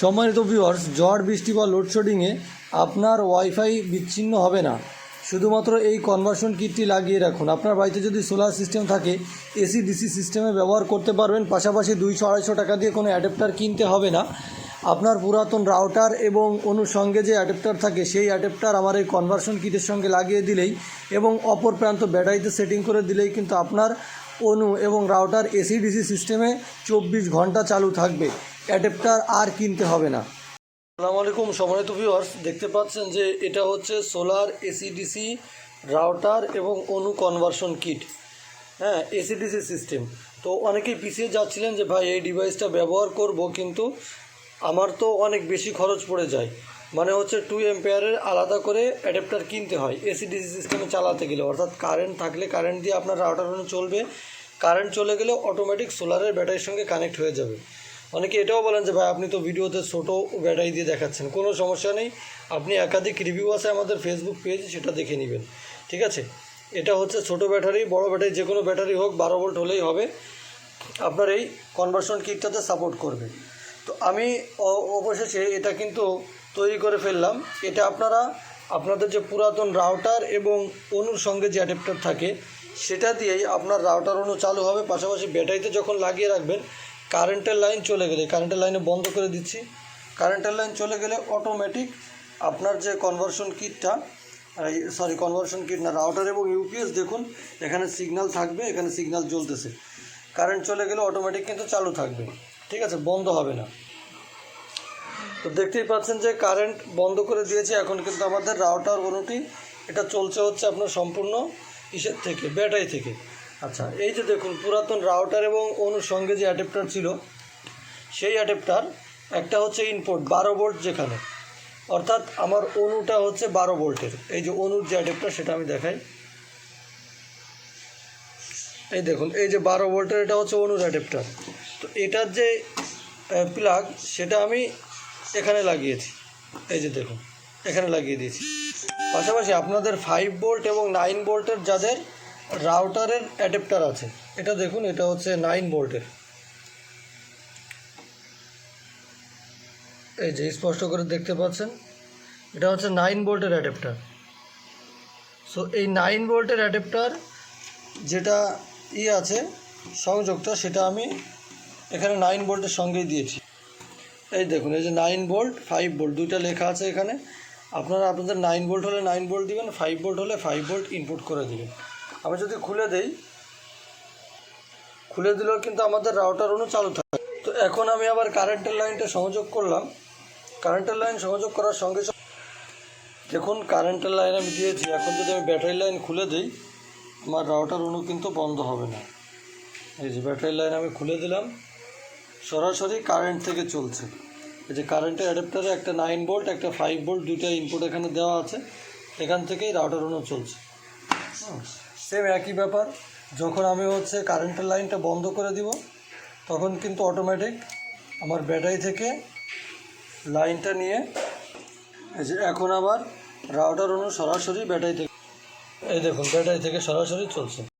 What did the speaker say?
সম্মানিত ভিউয়ার্স ঝড়, বৃষ্টি বা লোডশেডিংয়ে আপনার ওয়াইফাই বিচ্ছিন্ন হবে না। শুধুমাত্র এই কনভার্সন কিটটি লাগিয়ে রাখুন। আপনার বাড়িতে যদি সোলার সিস্টেম থাকে এসি ডিসি সিস্টেমে ব্যবহার করতে পারবেন। পাশাপাশি দুইশো, আড়াইশো টাকা দিয়ে কোনো অ্যাডাপ্টার কিনতে হবে না। আপনার পুরাতন রাউটার এবং অনুষঙ্গে যে অ্যাডাপ্টার থাকে, সেই অ্যাডাপ্টার আমার এই কনভার্সন কিটের সঙ্গে লাগিয়ে দিলেই এবং অপর প্রান্ত ব্যাটারিতে সেটিং করে দিলেই কিন্তু আপনার অনু এবং রাউটার এসি ডিসি সিস্টেমে চব্বিশ ঘণ্টা চালু থাকবে। অ্যাডাপ্টার আর কিনতে হবে না। আসসালামু আলাইকুম, সম্মানিত ভিউয়ার্স দেখতে পাচ্ছেন যে এটা হচ্ছে সোলার এসিডিসি রাউটার এবং অনু কনভার্সন কিট হ্যাঁ এসিডিসি সিস্টেম তো অনেকেই পিছিয়ে যাচ্ছিলেন যে, ভাই, এই ডিভাইসটা ব্যবহার করব, কিন্তু আমার তো অনেক বেশি খরচ পড়ে যায়। মানে হচ্ছে টু এম্পেয়ারের আলাদা করে অ্যাডাপ্টার কিনতে হয়। এসিডিসি সিস্টেমে চালাতে গেলে, অর্থাৎ কারেন্ট থাকলে কারেন্ট দিয়ে আপনার রাউটার চলবে। কারেন্ট চলে গেলে অটোমেটিক সোলারের ব্যাটারির সঙ্গে কানেক্ট হয়ে যাবে। অনেকে এটাও বলেন যে, ভাই, আপনি তো ভিডিওতে ছোটো ব্যাটারি দিয়ে দেখাচ্ছেন। কোনো সমস্যা নেই। আপনি একাধিক রিভিউ আছে আমাদের ফেসবুক পেজ সেটা দেখে নেবেন। ঠিক আছে? এটা হচ্ছে ছোট ব্যাটারি, বড় ব্যাটারি, যে কোনো ব্যাটারি হোক, বারো ভোল্ট হলেই হবে। আপনার এই কনভার্সন কিটটাতে সাপোর্ট করবে। তো আমি অবশেষে এটা কিন্তু তৈরি করে ফেললাম। এটা আপনারা, আপনাদের যে পুরাতন রাউটার এবং অনুর সঙ্গে যে অ্যাডাপ্টার থাকে, সেটা দিয়েই আপনার রাউটার অনু চালু হবে। পাশাপাশি ব্যাটারিতে যখন লাগিয়ে রাখবেন কারেন্টের লাইন চলে গেলে, কারেন্টের লাইনে বন্ধ করে দিচ্ছি। কারেন্টের লাইন চলে গেলে অটোমেটিক আপনার যে কনভার্সন কিটটা সরি কনভার্সন কিট না রাউটার এবং ইউপিএস দেখুন, এখানে সিগনাল থাকবে, এখানে সিগনাল জ্বলতেছে। কারেন্ট চলে গেলে অটোমেটিক কিন্তু চালু থাকবে। ঠিক আছে, বন্ধ হবে না। তো দেখতেই পাচ্ছেন যে কারেন্ট বন্ধ করে দিয়েছে, এখন কিন্তু আমাদের রাউটার অনুটি এটা চলছে হচ্ছে আপনার সম্পূর্ণ ইসের থেকে ব্যাটারি থেকে। আচ্ছা। এই যে দেখুন, পুরাতন রাউটার এবং অনুর সঙ্গে যে অ্যাডাপ্টার ছিল, সেই অ্যাডাপ্টার একটা হচ্ছে ইনপোর্ট বারো ভোল্ট যেখানে। অর্থাৎ আমার অনুটা হচ্ছে বারো ভোল্টের এই যে অনুর যে অ্যাডাপ্টার সেটা আমি দেখাই। এই দেখুন, এই যে বারো ভোল্টের এটা হচ্ছে অনুর অ্যাডাপ্টার তো এটার যে প্লাগ সেটা আমি এখানে লাগিয়েছি। এই যে দেখুন, এখানে লাগিয়ে দিয়েছি। পাশাপাশি আপনাদের ফাইভ ভোল্ট এবং নাইন ভোল্টের যাদের রাউটারের অ্যাডাপ্টার আছে। এটা দেখুন, এটা হচ্ছে নাইন ভোল্টের এই যে, স্পষ্ট করে দেখতে পাচ্ছেন, এটা হচ্ছে নাইন ভোল্টের অ্যাডাপ্টার সো এই নাইন ভোল্টের অ্যাডাপ্টার যেটা ই আছে, সংযোগটা, সেটা আমি এখানে নাইন ভোল্টের সঙ্গেই দিয়েছি। এই দেখুন, এই যে নাইন ভোল্ট ফাইভ ভোল্ট দুইটা লেখা আছে এখানে। আপনারা আপনাদের নাইন ভোল্ট হলে নাইন ভোল্ট দিবেন ফাইভ ভোল্ট হলে ফাইভ ভোল্ট ইনপুট করে দিবেন। আমি যদি খুলে দেই, খুলে দিলেও কিন্তু আমাদের রাউটার অনু চালু থাকে। তো এখন আমি আবার কারেন্টের লাইনটা সংযোগ করলাম। কারেন্টের লাইন সংযোগ করার সঙ্গে দেখুন কারেন্টের লাইন আমি দিয়েছি। এখন যদি আমি ব্যাটারি লাইন খুলে দিই, আমার রাউটার অনু কিন্তু বন্ধ হবে না। এই যে ব্যাটারি লাইন আমি খুলে দিলাম, সরাসরি কারেন্ট থেকে চলছে। এই যে কারেন্টের অ্যাডাপ্টারে একটা নাইন ভোল্ট একটা ফাইভ ভোল্ট দুইটা ইনপুট এখানে দেওয়া আছে। এখান থেকেই রাউটার অনু চলছে। সেম একই ব্যাপার। যখন আমি হচ্ছে কারেন্টের লাইনটা বন্ধ করে দিব, তখন কিন্তু অটোমেটিক আমার ব্যাটারি থেকে লাইনটা নিয়ে এই যে এখন আবার রাউটার অনু সরাসরি ব্যাটারি থেকে এই দেখুন ব্যাটারি থেকে সরাসরি চলছে।